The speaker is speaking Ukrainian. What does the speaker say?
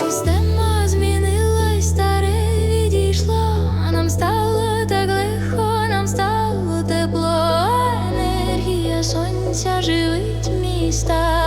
Система змінилась, старе відійшло, нам стало так легко, нам стало тепло, енергія сонця живить міста.